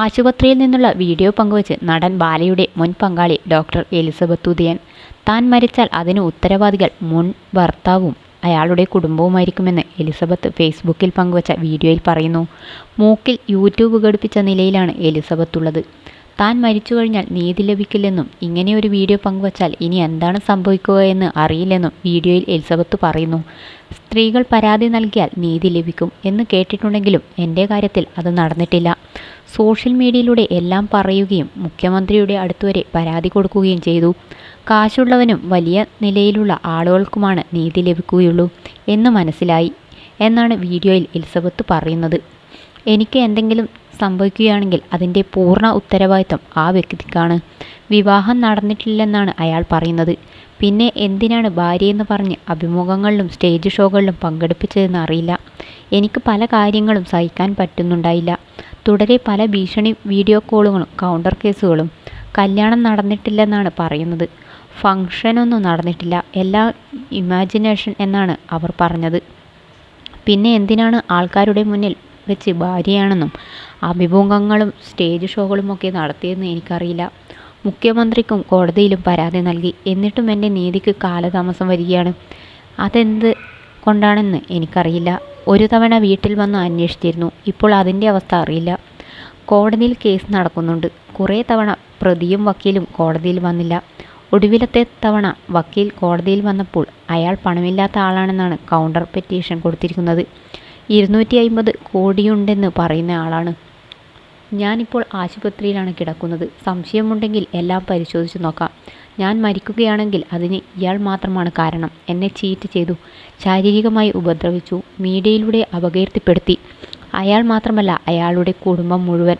ആശുപത്രിയിൽ നിന്നുള്ള വീഡിയോ പങ്കുവച്ച് നടൻ ബാലയുടെ മുൻ പങ്കാളി ഡോക്ടർ എലിസബത്ത് ഉദയൻ താൻ മരിച്ചാൽ അതിന് ഉത്തരവാദികൾ മുൻ ഭർത്താവും അയാളുടെ കുടുംബവുമായിരിക്കുമെന്ന് എലിസബത്ത് ഫേസ്ബുക്കിൽ പങ്കുവച്ച വീഡിയോയിൽ പറയുന്നു. മൂക്കിൽ യൂട്യൂബ് ഘടിപ്പിച്ച നിലയിലാണ് എലിസബത്ത് ഉള്ളത്. താൻ മരിച്ചു കഴിഞ്ഞാൽ നീതി ലഭിക്കില്ലെന്നും ഇങ്ങനെയൊരു വീഡിയോ പങ്കുവച്ചാൽ ഇനി എന്താണ് സംഭവിക്കുക എന്ന് അറിയില്ലെന്നും വീഡിയോയിൽ എലിസബത്ത് പറയുന്നു. സ്ത്രീകൾ പരാതി നൽകിയാൽ നീതി ലഭിക്കും എന്ന് കേട്ടിട്ടുണ്ടെങ്കിലും എന്റെ കാര്യത്തിൽ അത് നടന്നിട്ടില്ല. സോഷ്യൽ മീഡിയയിലൂടെ എല്ലാം പറയുകയും മുഖ്യമന്ത്രിയുടെ അടുത്തുവരെ പരാതി കൊടുക്കുകയും ചെയ്തു. കാശുള്ളവനും വലിയ നിലയിലുള്ള ആളുകൾക്കുമാണ് നീതി ലഭിക്കുകയുള്ളൂ എന്ന് മനസ്സിലായി എന്നാണ് വീഡിയോയിൽ എലിസബത്ത് പറയുന്നത്. എനിക്ക് എന്തെങ്കിലും സംഭവിക്കുകയാണെങ്കിൽ അതിന്റെ പൂർണ ഉത്തരവാദിത്വം ആ വ്യക്തിക്കാണ്. വിവാഹം നടന്നിട്ടില്ലെന്നാണ് അയാൾ പറയുന്നത്. പിന്നെ എന്തിനാണ് ഭാര്യയെന്ന് പറഞ്ഞ് അഭിമുഖങ്ങളിലും സ്റ്റേജ് ഷോകളിലും പങ്കെടുപ്പിച്ചതെന്ന് അറിയില്ല. എനിക്ക് പല കാര്യങ്ങളും സഹിക്കാൻ പറ്റുന്നുണ്ടായില്ല. തുടരെ പല ഭീഷണി വീഡിയോ കോളുകളും കൗണ്ടർ കേസുകളും. കല്യാണം നടന്നിട്ടില്ലെന്നാണ് പറയുന്നത്. ഫങ്ഷനൊന്നും നടന്നിട്ടില്ല. എല്ലാം ഇമാജിനേഷൻ എന്നാണ് അവർ പറഞ്ഞത്. പിന്നെ എന്തിനാണ് ആൾക്കാരുടെ മുന്നിൽ വെച്ച് ഭാര്യയാണെന്നും അഭിമുഖങ്ങളും സ്റ്റേജ് ഷോകളും ഒക്കെ നടത്തിയെന്ന് എനിക്കറിയില്ല. മുഖ്യമന്ത്രിക്കും കോടതിയിലും പരാതി നൽകി. എന്നിട്ടും എന്റെ നീതിക്ക് കാലതാമസം വരികയാണ്. അതെന്ത് കൊണ്ടാണെന്ന് എനിക്കറിയില്ല. ഒരു തവണ വീട്ടിൽ വന്ന് അന്വേഷിച്ചിരുന്നു. ഇപ്പോൾ അതിന്റെ അവസ്ഥ അറിയില്ല. കോടതിയിൽ കേസ് നടക്കുന്നുണ്ട്. കുറേ തവണ പ്രതിയും വക്കീലും കോടതിയിൽ വന്നില്ല. ഒടുവിലത്തെ തവണ വക്കീൽ കോടതിയിൽ വന്നപ്പോൾ അയാൾ പണമില്ലാത്ത ആളാണെന്നാണ് കൗണ്ടർ പെറ്റീഷൻ കൊടുത്തിരിക്കുന്നത്. ഇരുന്നൂറ്റി അമ്പത് കോടിയുണ്ടെന്ന് പറയുന്ന ആളാണ്. ഞാനിപ്പോൾ ആശുപത്രിയിലാണ് കിടക്കുന്നത്. സംശയമുണ്ടെങ്കിൽ എല്ലാം പരിശോധിച്ച് നോക്കാം. ഞാൻ മരിക്കുകയാണെങ്കിൽ അതിന് ഇയാൾ മാത്രമാണ് കാരണം. എന്നെ ചീറ്റ് ചെയ്തു. ശാരീരികമായി ഉപദ്രവിച്ചു. മീഡിയയിലൂടെ അപകീർത്തിപ്പെടുത്തി. അയാൾ മാത്രമല്ല അയാളുടെ കുടുംബം മുഴുവൻ.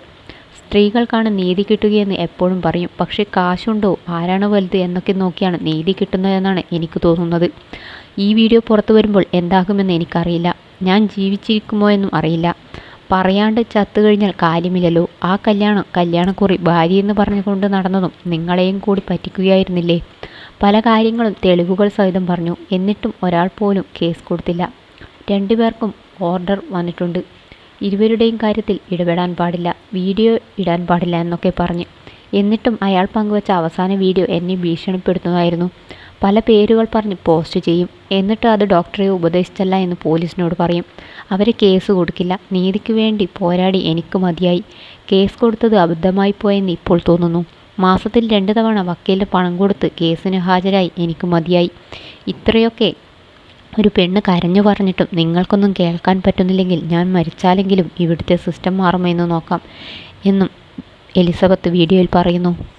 സ്ത്രീകൾക്കാണ് നീതി കിട്ടുകയെന്ന് എപ്പോഴും പറയും. പക്ഷേ കാശുണ്ടോ? ആരാണ് വലുത്? എന്നൊക്കെ നോക്കിയാണ് നീതി കിട്ടുന്നതെന്നാണ് എനിക്ക് തോന്നുന്നത്. ഈ വീഡിയോ പുറത്തു വരുമ്പോൾ എന്താകുമെന്ന് എനിക്കറിയില്ല. ഞാൻ ജീവിച്ചിരിക്കുമോ എന്നും അറിയില്ല. പറയാണ്ട് ചത്തു കഴിഞ്ഞാൽ കാര്യമില്ലല്ലോ. ആ കല്യാണം കല്യാണക്കുറി ഭാര്യയെന്ന് പറഞ്ഞുകൊണ്ട് നടന്നതും നിങ്ങളെയും കൂടി പറ്റിക്കുകയായിരുന്നില്ലേ? പല കാര്യങ്ങളും തെളിവുകൾ സഹിതം പറഞ്ഞു. എന്നിട്ടും ഒരാൾ പോലും കേസ് കൊടുത്തില്ല. രണ്ടുപേർക്കും ഓർഡർ വന്നിട്ടുണ്ട്. ഇരുവരുടെയും കാര്യത്തിൽ ഇടപെടാൻ പാടില്ല വീഡിയോ ഇടാൻ പാടില്ല എന്നൊക്കെ പറഞ്ഞ്. എന്നിട്ടും അയാൾ പങ്കുവച്ച അവസാന വീഡിയോ എന്നെ ഭീഷണിപ്പെടുത്തുന്നതായിരുന്നു. പല പേരുകൾ പറഞ്ഞ് പോസ്റ്റ് ചെയ്യും. എന്നിട്ട് അത് ഡോക്ടറെ ഉപദേശിച്ചല്ല എന്ന് പോലീസിനോട് പറയും. അവർ കേസ് കൊടുക്കില്ല. നീതിക്ക് വേണ്ടി പോരാടി എനിക്ക് മതിയായി. കേസ് കൊടുത്തത് അബദ്ധമായി പോയെന്ന് ഇപ്പോൾ തോന്നുന്നു. മാസത്തിൽ രണ്ട് തവണ വക്കീല പണം കൊടുത്ത് കേസിന് ഹാജരായി എനിക്ക് മതിയായി. ഇത്രയൊക്കെ ഒരു പെണ്ണ് കരഞ്ഞു പറഞ്ഞിട്ടും നിങ്ങൾക്കൊന്നും കേൾക്കാൻ പറ്റുന്നില്ലെങ്കിൽ ഞാൻ മരിച്ചാലെങ്കിലും ഇവിടുത്തെ സിസ്റ്റം മാറുമെന്ന് നോക്കാം. എന്നും എലിസബത്ത് വീഡിയോയിൽ പറയുന്നു.